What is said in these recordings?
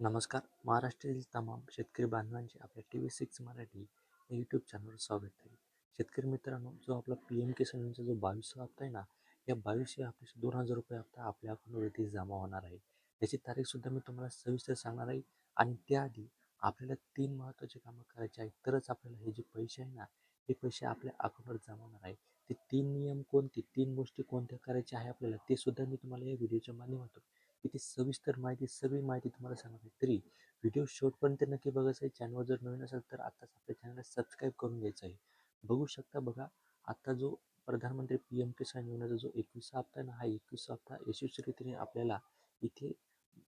नमस्कार. महाराष्ट्रातील तमाम शेतकरी बांधवांचे आपल्या टी व्ही सिक्स मराठी या यूट्यूब चॅनलवर स्वागत आहे. शेतकरी मित्रांनो जो आपला पी एम किसान योजनेचा जो बावीसवा हप्ता आहे ना या बावीसव्या हप्त्याचे दोन हजार रुपये हप्ता आपल्या अकाउंटवरती जमा होणार आहे. याची तारीखसुद्धा मी तुम्हाला सविस्तर सांगणार आहे. आणि त्याआधी आपल्याला तीन महत्त्वाचे कामं करायचे आहेत. तरच आपल्याला हे जे पैसे आहे ना हे पैसे आपल्या अकाउंटवर जमा होणार आहे. ते तीन नियम कोणते तीन गोष्टी कोणत्या करायच्या आहे आपल्याला ते सुद्धा मी तुम्हाला या व्हिडिओच्या माध्यमातून इथे सविस्तर माहिती सगळी माहिती तुम्हाला सांगत आहे. तरी व्हिडिओ शेवटपर्यंत नक्की बघायचं आहे. चॅनलवर जर नवीन असेल तर आत्ताच आपल्या चॅनलला सबस्क्राईब करून घ्यायचं आहे. बघू शकता बघा आत्ता जो प्रधानमंत्री पी एम किसान योजनेचा जो एकवीसा हप्ता आहे ना हा एकवीसा हप्ता यशस्वीरित्याने आपल्याला इथे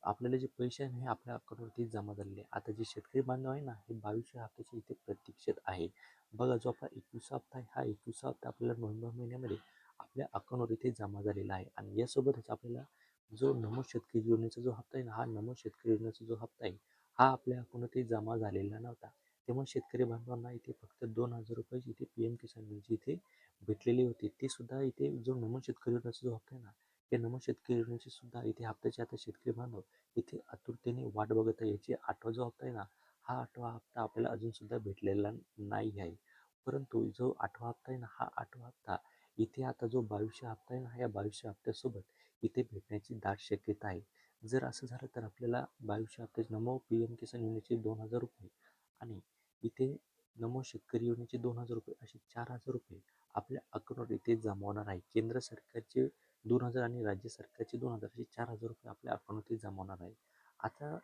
आपल्याला जे पैसे आहे ना हे आपल्या अकाउंटवरती जमा झालेले आहे. आता जे शेतकरी बांधव आहे ना हे बावीसशे हप्त्याचे इथे प्रतीक्षेत आहे. बघा जो आपला एकवीसा हप्ता आहे हा एकवीसा हप्ता आपल्याला नोव्हेंबर महिन्यामध्ये आपल्या अकाउंटवर इथे जमा झालेला आहे. आणि यासोबतच आपल्याला जो नमो शेतकरी योजनेचा जो हप्ता आहे ना हा नमो शेतकरी योजनेचा जो हप्ता आहे हा आपल्या अकाउंटमध्ये जमा झालेला नव्हता. तेव्हा शेतकरी बांधवांना इथे फक्त दोन हजार रुपये इथे पी एम किसान योजनेची इथे भेटलेली होती ते सुद्धा इथे जो नमो शेतकरी योजनेचा जो हप्ता आहे ना या नमो शेतकरी योजनेची सुद्धा इथे हप्त्याचे आता शेतकरी बांधव इथे आतुरतेने वाट बघत आहे. याची आठवा जो हप्ता आहे ना हा आठवा हप्ता आपल्याला अजून सुद्धा भेटलेला नाही आहे. परंतु जो आठवा हप्ता आहे ना हा आठवा हप्ता इथे आता जो बावीसशे हप्ता आहे ना या बावीसशे हप्त्यासोबत इथे भेटण्याची दाट शक्यता आहे. जर असं झालं तर आपल्याला बावीसशे अठ्ठावीस नमो पी एम किसान योजनेचे दोन हजार रुपये आणि इथे नमो शेतकरी योजनेचे दोन हजार रुपये असे चार हजार रुपये आपल्या अकाउंटवर इथे जमा होणार आहे. केंद्र सरकारचे दोन हजार आणि राज्य सरकारचे दोन हजार असे चार हजार रुपये आपल्या अकाउंटवरती जमा होणार आहे. आता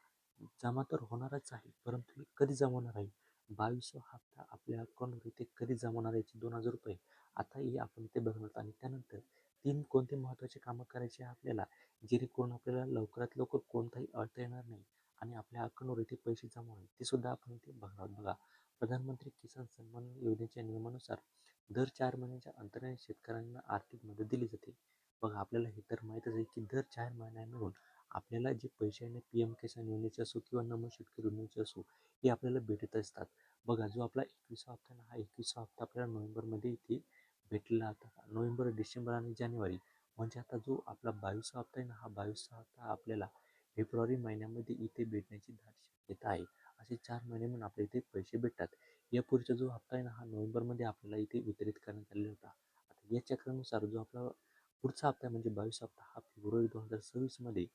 जमा तर होणारच आहे परंतु हे कधी जमा होणार आहे? बावीसवा हप्ता आपल्या अकाउंटवर इथे कधी जमा होणार याचे दोन हजार रुपये? आता हे आपण इथे बघणार आणि त्यानंतर तीन कोणते महत्त्वाचे कामं करायचे आहे आपल्याला? जेणेकरून आपल्याला लवकरात लवकर कोणताही अडथळा येणार नाही आणि आपल्या अकाउंटवर इथे पैसे जमा होईल. ते सुद्धा आपण इथे बघणार बघा प्रधानमंत्री किसान सन्मान योजनेच्या नियमानुसार दर चार महिन्याच्या अंतराने शेतकऱ्यांना आर्थिक मदत दिली जाते. बघा आपल्याला हे तर माहीतच आहे की दर चार महिन्या मिळून आपल्याला जे पैसे आहे पी एम किसान योजनेचे असो किंवा नमो शेतकरी योजनेचे असो हे आपल्याला भेटत असतात. बघा जो आपला एकवीसा हप्ता ना हा एकविसा हप्ता आपल्याला नोव्हेंबरमध्ये इथे भेटलेला होता नोव्हेंबर डिसेंबर आणि जानेवारी म्हणजे आता जो आपला बावीसवा हप्ता आहे ना हा बावीसवा हप्ता आपल्याला फेब्रुवारी महिन्यामध्ये इथे भेटण्याची दाट शक्यता आहे. असे चार महिने म्हणून आपल्या इथे पैसे भेटतात. यापूर्वीचा जो हप्ता आहे ना हा नोव्हेंबरमध्ये आपल्याला इथे वितरित करण्यात आलेला होता. आता या चक्रानुसार जो आपला पुढचा हप्ता म्हणजे बावीस हप्ता हा फेब्रुवारी दोन हजार सव्वीसमध्ये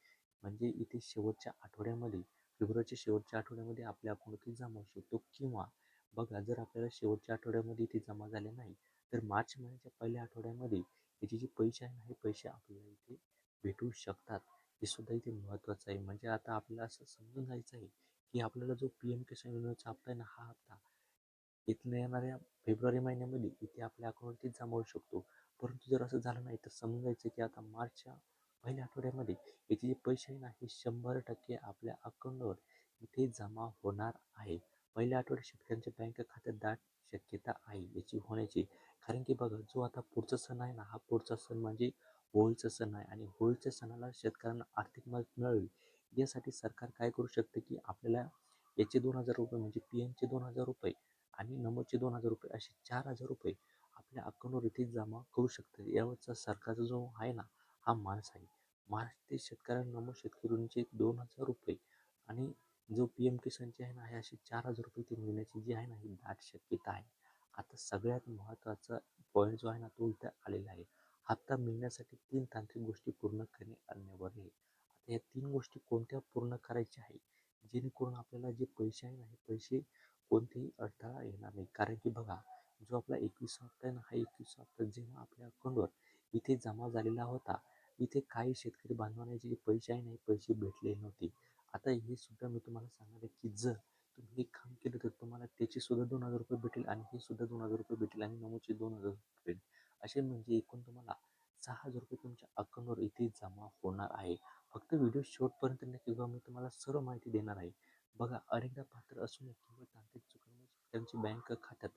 म्हणजे इथे शेवटच्या आठवड्यामध्ये फेब्रुवारीच्या शेवटच्या आठवड्यामध्ये आपल्या अकाउंटमध्ये जमा होऊ शकतो किंवा बघा जर आपल्याला शेवटच्या आठवड्यामध्ये इथे जमा झाले नाही तर मार्च महिन्याच्या पहिल्या आठवड्यामध्ये याचे जे पैसे आहे ना हे पैसे आपल्याला इथे भेटू शकतात. हे सुद्धा इथे महत्त्वाचं आहे. म्हणजे आता आपल्याला असं समजून जायचं आहे की आपल्याला जो पी एम किसान योजनेचा हप्ता आहे ना हा हप्ता इथल्या येणाऱ्या फेब्रुवारी महिन्यामध्ये इथे आपल्या अकाउंटवरती जमा होऊ शकतो. परंतु जर असं झालं नाही तर समजून जायचं की आता मार्चच्या पहिल्या आठवड्यामध्ये याचे जे पैसे आहे ना हे शंभर टक्के आपल्या अकाउंटवर इथे जमा होणार आहे. पहिल्या आठवड्यात शेतकऱ्यांच्या बँक खात्यात दाट शक्यता आहे याची होण्याची. कारण की बघा जो आता पुढचा सण आहे ना हा पुढचा सण म्हणजे होळीचा सण आहे आणि होळीच्या सणाला शेतकऱ्यांना आर्थिक मदत मिळावी. यासाठी सरकार काय करू शकते की आपल्याला याचे दोन हजार रुपये म्हणजे पी एमचे दोन हजार रुपये आणि नमोचे दोन हजार रुपये असे चार हजार रुपये आपल्या अकाउंटवर इथे जमा करू शकते. यावरचा सरकारचा जो आहे ना हा माणूस आहे. महाराष्ट्रातील शेतकऱ्यांना नमो शेतकऱ्यांचे दोन हजार रुपये आणि जो पी एम किसानची आहे ना हे असे चार हजार रुपये ते मिळण्याची जी आहे ना ही दाट शक्यता आहे. आता सगळ्यात महत्त्वाचा पॉईंट जो आहे ना तो इथं आलेला आहे. हप्ता मिळण्यासाठी तीन तांत्रिक गोष्टी पूर्ण करणे अनिवार्य आहे. आता या तीन गोष्टी कोणत्या पूर्ण करायच्या आहे? जेणेकरून आपल्याला जे पैसे आहे ना हे पैसे कोणतेही अडथळा येणार नाही. कारण की बघा जो आपला एकवीस हप्ता आहे ना हा एकवीस हप्ता जेव्हा आपल्या अकाउंटवर इथे जमा झालेला होता. इथे काही शेतकरी बांधवांना जे पैसे आहे ना हे पैसे भेटले नव्हते. आता हे सुद्धा मी तुम्हाला सांगणार आहे की जर तुम्ही हे काम केलं तर तुम्हाला त्याचे सुद्धा दोन हजार रुपये भेटेल आणि हे सुद्धा दोन हजार रुपये भेटेल आणि नमूचे दोन हजार रुपये भेटेल. असे म्हणजे एकूण तुम्हाला सहा हजार रुपये तुमच्या अकाउंटवर इथे जमा होणार आहे. फक्त व्हिडिओ शेवटपर्यंत नक्की बघा मी तुम्हाला सर्व माहिती देणार आहे. बघा अनेकदा पात्र असून किंवा तांत्रिक चुकून म्हणजे त्यांची बँक खात्यात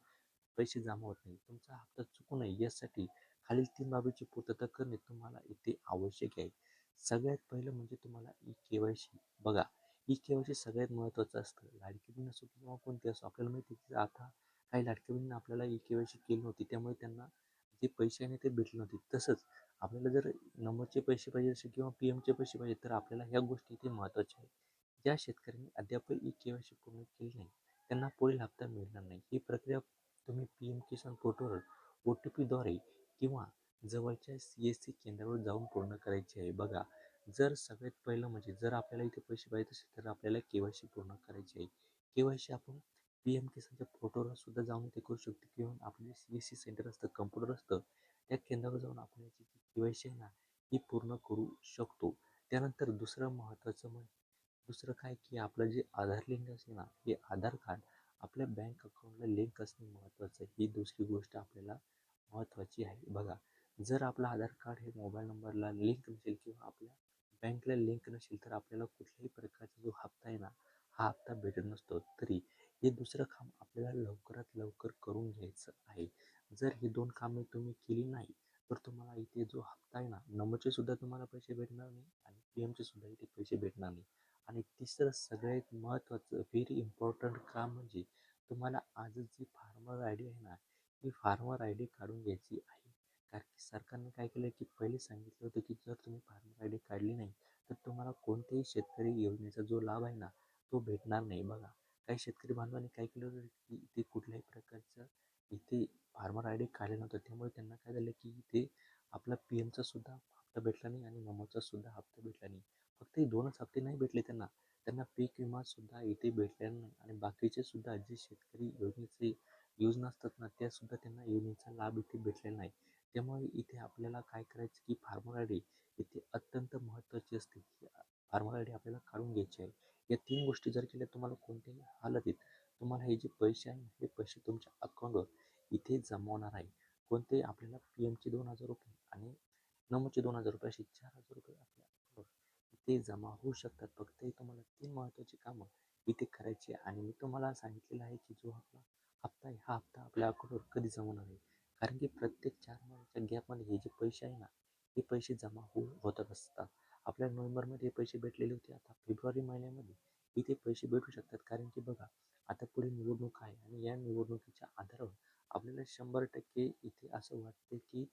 पैसे जमा होत नाही तुमचा हप्ता चुकू नये यासाठी खालील तीन बाबीची पूर्तता करणे तुम्हाला इथे आवश्यक आहे. सगळ्यात पहिलं म्हणजे तुम्हाला ई के वाय सी बघा ई के वाय सी सगळ्यात महत्त्वाचं असतं. लाडकी बहीण असो किंवा कोणती असो आपल्याला माहिती की आता काही लाडकी बहिणींना आपल्याला ई के वाय सी केली नव्हती. त्यामुळे त्यांना जे पैसे आहे ते भेटले नव्हते. तसंच आपल्याला जर नंबरचे पैसे पाहिजे असेल किंवा पी एमचे पैसे पाहिजे तर आपल्याला ह्या गोष्टी इथे महत्त्वाच्या आहेत. ज्या शेतकऱ्यांनी अद्यापही ई के वाय सी पूर्ण केली नाही त्यांना पुढील हप्ता मिळणार नाही. ही प्रक्रिया तुम्ही पी एम किसान पोर्टलवर ओ टी पीद्वारे किंवा जवळच्या सी एस सी केंद्रावर जाऊन पूर्ण करायची आहे. बघा जर सगळ्यात पहिलं म्हणजे जर आपल्याला इथे पैसे पाहिजे असेल तर आपल्याला के वाय सी पूर्ण करायची आहे. के वाय सी आपण पी एम किसानच्या पोर्टलवर सुद्धा जाऊन ते करू शकतो किंवा आपले सी एस सी सेंटर असतं कम्प्युटर असतं त्या केंद्रावर जाऊन आपण याची जी के वाय सी आहे ना ही पूर्ण करू शकतो. त्यानंतर दुसरं महत्त्वाचं म्हणजे दुसरं काय की आपलं जे आधार लिंक असेल ना हे आधार कार्ड आपल्या बँक अकाउंटला लिंक असणे महत्त्वाचं आहे. ही दुसरी गोष्ट आपल्याला महत्त्वाची आहे. बघा जर आपलं आधार कार्ड हे मोबाईल नंबरला लिंक नसेल किंवा आपल्या बँकला लिंक नसेल तर आपल्याला कुठल्याही प्रकारचा जो हप्ता आहे ना हा हप्ता भेटत नसतो. तरी हे दुसरं काम आपल्याला लवकरात लवकर करून घ्यायचं आहे. जर ही दोन कामे तुम्ही केली नाही तर तुम्हाला इथे जो हप्ता आहे ना नमचे सुद्धा तुम्हाला पैसे भेटणार नाही आणि पी एमचे सुद्धा इथे पैसे भेटणार नाही. आणि तिसरं सगळ्यात महत्त्वाचं व्हेरी इम्पॉर्टंट काम म्हणजे तुम्हाला आजच जी फार्मर आय डी आहे ना ही फार्मर आय डी काढून घ्यायची आहे. कारण की सरकारने काय केलं की पहिले सांगितलं होतं की जर तुम्ही फार्मर आय डी काढली नाही तर तुम्हाला कोणत्याही शेतकरी योजनेचा जो लाभ आहे ना तो भेटणार नाही बघा. काही शेतकरी बांधवांनी काय केलं होतं की इथे कुठल्याही प्रकारचं इथे फार्मर आय डी काढले नव्हतं. त्यामुळे त्यांना काय झालं की इथे आपला पी एमचा सुद्धा हप्ता भेटला नाही आणि नमोचा सुद्धा हप्ता भेटला नाही. फक्त हे दोनच हप्ते नाही भेटले त्यांना. त्यांना पीक विमा सुद्धा इथे भेटल्या नाही आणि बाकीचे सुद्धा जे शेतकरी योजनेचे योजना असतात ना त्या सुद्धा त्यांना योजनेचा लाभ इथे भेटलेला नाही. त्यामुळे इथे आपल्याला काय करायचं की फार्मर आय डी इथे अत्यंत महत्त्वाची असते. फार्मर आय डी आपल्याला काढून घ्यायची आहे. या तीन गोष्टी जर केल्या तुम्हाला कोणत्याही हालतीत तुम्हाला हे जे पैसे आहे हे पैसे तुमच्या अकाउंटवर इथे जमवणार आहे. कोणते? आपल्याला पी एमचे दोन हजार रुपये आणि नमोचे दोन हजार रुपये असे चार हजार रुपये आपल्या अकाउंटवर इथे जमा होऊ शकतात. फक्त तुम्हाला तीन महत्त्वाची कामं इथे करायची आहे. आणि मी तुम्हाला सांगितलेलं आहे की जो आपला हप्ता आहे हा हप्ता आपल्या अकाउंटवर कधी जमवणार आहे? कारण की प्रत्येक चार महिन्याच्या गॅपमध्ये हे जे पैसे आहे ना हे पैसे जमा होऊ होतच असतात. आपल्या नोव्हेंबरमध्ये हे पैसे भेटलेले होते आता फेब्रुवारी महिन्यामध्ये इथे पैसे भेटू शकतात. कारण की बघा आता पुढे निवडणूक आहे आणि या निवडणुकीच्या आधारावर आपल्याला शंभर टक्के इथे असं वाटते की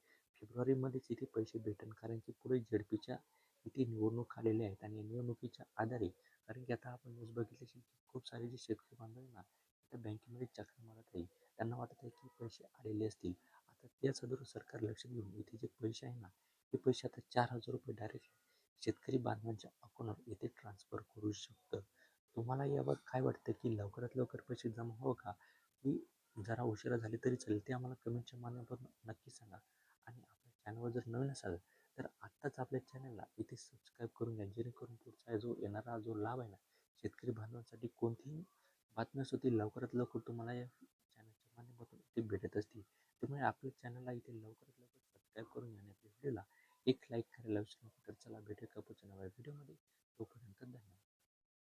फेब्रुवारीमध्येच इथे पैसे भेटेल कारण की पुढे झेडपीच्या इथे निवडणूक आलेल्या आहेत आणि या निवडणुकीच्या आधारे कारण की आता आपण न्यूज बघितली असेल की खूप सारे जे शेतकरी बांधव आहे ना त्या बँकेमध्ये चक्र मारत आहे त्यांना वाटत आहे की पैसे आलेले असतील. या त्याच सरकार लक्ष घेऊन इथे जे पैसे आहे ना ते पैसे आता चार हजार रुपये डायरेक्ट शेतकरी बांधवांच्या अकाउंटवर इथे ट्रान्सफर करू शकतं तुम्हाला याबाबत काय वाटतं की लवकरात लवकर पैसे जमा हवं का? की जरा उशिरा झाले तरी चालेल ते आम्हाला कमेंटच्या माध्यमातून नक्की सांगा. आणि आपल्या चॅनलवर जर नवीन असाल तर आत्ताच आपल्या चॅनलला इथे सबस्क्राईब करून घ्या जेणेकरून पुढचा जो येणारा जो लाभ आहे ना शेतकरी बांधवांसाठी कोणतीही बातमी असो ती लवकरात लवकर तुम्हाला या चॅनलच्या माध्यमातून इथे भेटत असतील. त्यामुळे आपल्या चॅनलला इथे लवकरात लवकर सबस्क्राईब करून घ्या आणि आपल्या व्हिडिओला एक लाईक करायला विसरू नका तर चला भेटूया का पुढच्या नव्या व्हिडिओमध्ये. तोपर्यंत धन्यवाद.